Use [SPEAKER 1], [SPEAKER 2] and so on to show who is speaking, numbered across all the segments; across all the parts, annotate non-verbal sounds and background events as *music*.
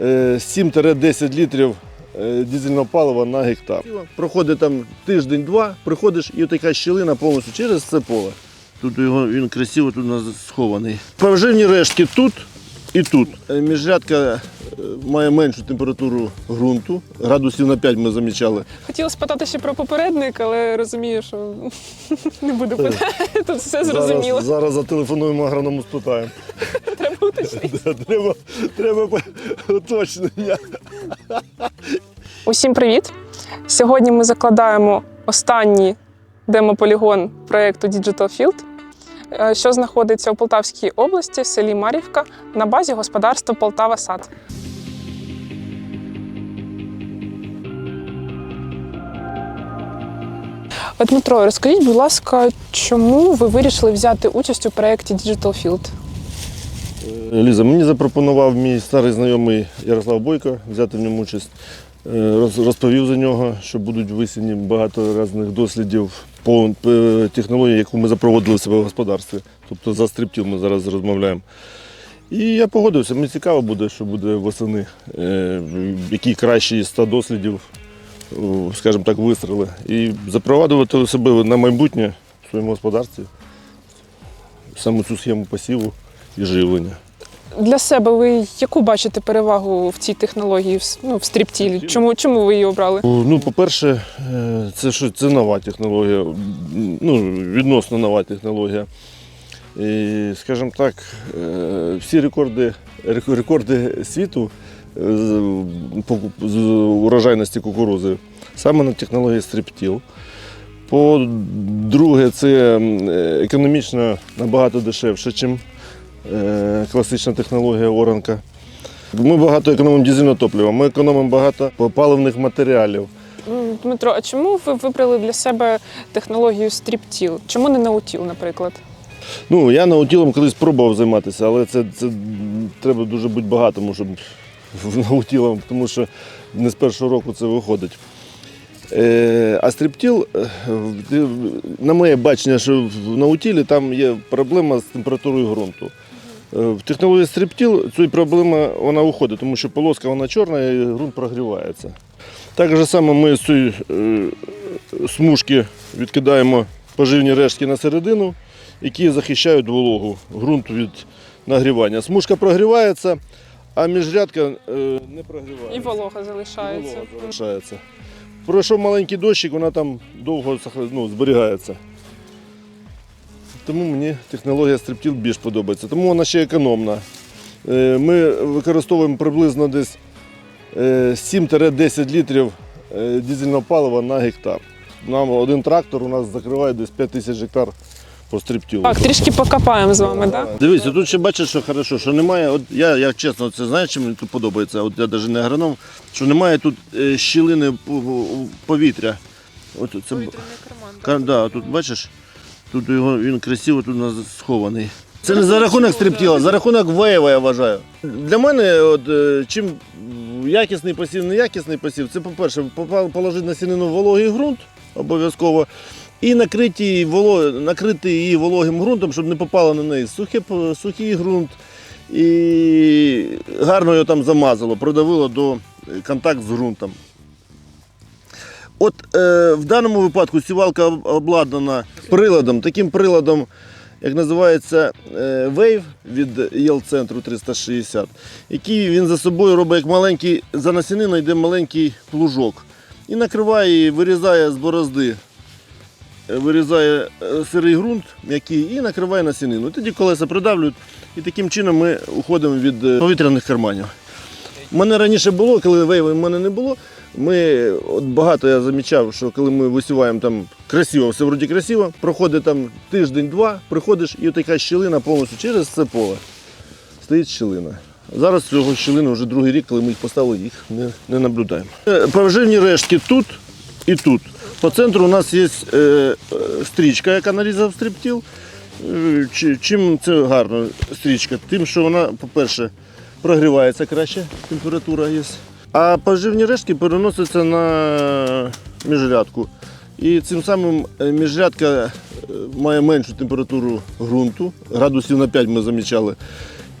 [SPEAKER 1] е, 7-10 літрів е, дизельного палива на гектар. Проходить там тиждень-два, приходиш і така щілина повністю через це поле. Тут його він красиво тут у нас схований. Поживні рештки тут і тут. Е, Міжрядка е, має меншу температуру ґрунту. Градусів на 5 ми замічали.
[SPEAKER 2] Хотіла спитати ще про попередник, але розумію, що *laughs* не буду питати. Тут все зрозуміло.
[SPEAKER 1] Зараз, зараз зателефонуємо агроному, спитаємо.
[SPEAKER 2] Треба.
[SPEAKER 1] Треба, треба уточнення.
[SPEAKER 2] Усім привіт! Сьогодні ми закладаємо останній демополігон проєкту Digital Field, е, що знаходиться у Полтавській області, в селі Марівка, на базі господарства Полтава Сад. От, Дмитро, розкажіть, будь ласка, чому ви вирішили взяти участь у проєкті Digital Field?
[SPEAKER 1] Ліза, мені запропонував мій старий знайомий Ярослав Бойко взяти в ньому участь. Е, Розповів за нього, що будуть висіні багато різних дослідів по е, технології, яку ми запроводили в себе в господарстві. Тобто за стриптів ми зараз розмовляємо. І я погодився, мені цікаво буде, що буде восени, е, які кращі з 100 дослідів, скажімо так, вистріли. І запроваджувати себе на майбутнє в своєму господарстві, саме цю схему посіву і живлення.
[SPEAKER 2] Для себе ви яку бачите перевагу в цій технології, в, ну, в стріптілі? Чому, чому ви її обрали?
[SPEAKER 1] Ну, по-перше, е, це що це нова технологія, ну, відносно нова технологія. І, скажімо так, е, всі рекорди, рекорди світу е, з- урожайності кукурузи саме на технології стриптіл. По-друге, це економічно набагато дешевше, ніж класична технологія оранка. Ми багато економимо дизельного топлива, ми економимо багато паливних матеріалів.
[SPEAKER 2] Дмитро, а чому ви вибрали для себе технологію стріптіл? Чому не наутіл, наприклад?
[SPEAKER 1] Ну, я наутілом колись пробував займатися, але це, це треба дуже бути багатому, щоб *laughs* наутілом, тому що не з першого року це виходить. Е, а стріптіл, е, на моє бачення, що в наутілі там є проблема з температурою ґрунту. Е, В технології стріптіл ця проблема вона уходить, тому що полоска вона чорна і ґрунт прогрівається. Так же само ми з цієї е, смужки відкидаємо поживні рештки на середину, які захищають вологу ґрунту від нагрівання. Смужка прогрівається, а міжрядка е, не прогрівається.
[SPEAKER 2] І волога залишається.
[SPEAKER 1] Волога залишається. Пройшов маленький дощик, вона там довго ну, зберігається. Тому мені технологія стриптіл більш подобається. Тому вона ще економна. Е, Ми використовуємо приблизно десь е, 7-10 літрів е, дизельного палива на гектар. Нам один трактор у нас закриває десь 5 тисяч гектар по стриптілу.
[SPEAKER 2] Так, трішки покопаємо з вами, так?
[SPEAKER 1] Дивіться, тут ще бачиш, що хорошо, що немає. От я, я чесно, це знаєш, чим мені тут подобається. От я навіть не агроном, що немає тут е, щілини по- по- повітря. От це Ка- да, тут бачиш, тут його він красиво тут у нас схований. Це не за рахунок стріптіла, за рахунок веєва, я вважаю. Для мене, от, е, чим якісний посів, неякісний посів, це, по-перше, положити на сінину вологий ґрунт обов'язково. І накрити її, воло, накрити її вологим ґрунтом, щоб не попало на неї сухе, п- сухий ґрунт. І гарно його там замазало, продавило до е, контакт з ґрунтом. От е, в даному випадку сівалка обладнана приладом, таким приладом, як називається е, Wave від ЄЛ-центру 360, який він за собою робить як маленький, за насінину йде маленький плужок. І накриває вирізає з борозди, е, вирізає е, сирий ґрунт м'який і накриває насінину. Тоді колеса придавлюють, і таким чином ми уходимо від е, повітряних карманів. У мене раніше було, коли вейви в мене не було. Ми от багато я замічав, що коли ми висіваємо там красиво, все вроді красиво, проходить там тиждень-два, приходиш і така щілина повністю через це поле. Стоїть щілина. Зараз цього щілини вже другий рік, коли ми їх поставили, їх не, не наблюдаємо. Е, Поживні рештки тут і тут. По центру у нас є е, е, стрічка, яка нарізав стриптіл. Е, Чим це гарно стрічка? Тим, що вона, по-перше, прогрівається краще, температура є. А поживні рештки переносяться на міжрядку. І цим самим е, міжрядка е, має меншу температуру ґрунту, градусів на 5 ми замічали.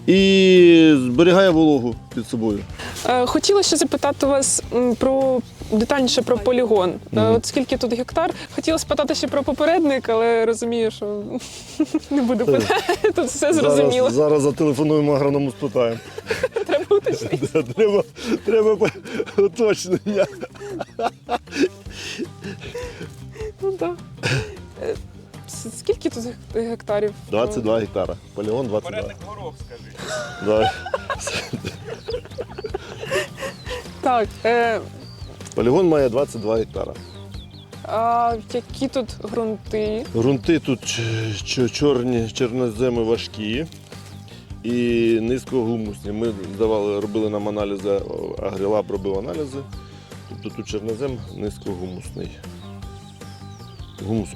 [SPEAKER 1] і зберігає вологу під собою.
[SPEAKER 2] Е, Хотіла ще запитати вас про детальніше про полігон. Е,
[SPEAKER 1] Мгм.
[SPEAKER 2] От скільки тут гектар? Хотіла спитати ще про попередник, але розумію, що *laughs* не буду питати. Тут все зрозуміло.
[SPEAKER 1] Зараз, зараз зателефонуємо агроному, спитаємо. *laughs*
[SPEAKER 2] Треба уточнити. *laughs*
[SPEAKER 1] Треба, треба уточнення.
[SPEAKER 2] Ну так. Е, Скільки тут гек- гектарів?
[SPEAKER 1] 22 гектара. Полігон 22.
[SPEAKER 3] Порядник горох, скажи.
[SPEAKER 2] Так.
[SPEAKER 1] Полігон має 22 гектара.
[SPEAKER 2] а які тут ґрунти?
[SPEAKER 1] Грунти тут чорні, чорноземи важкі і низькогумусні. Ми здавали, робили нам аналізи, Агрілаб робив аналізи. Тобто тут чорнозем низькогумусний.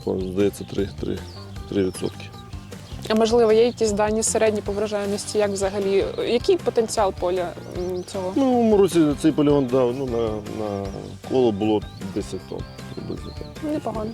[SPEAKER 1] По-моєму, здається, 3, 3, 3%.
[SPEAKER 2] А можливо, є якісь дані середні по вражаємості, Як взагалі? Який потенціал поля м, цього?
[SPEAKER 1] Ну, в цьому році цей полігон дав ну, на, на коло було 10 тонн приблизно. так.
[SPEAKER 2] Непогано.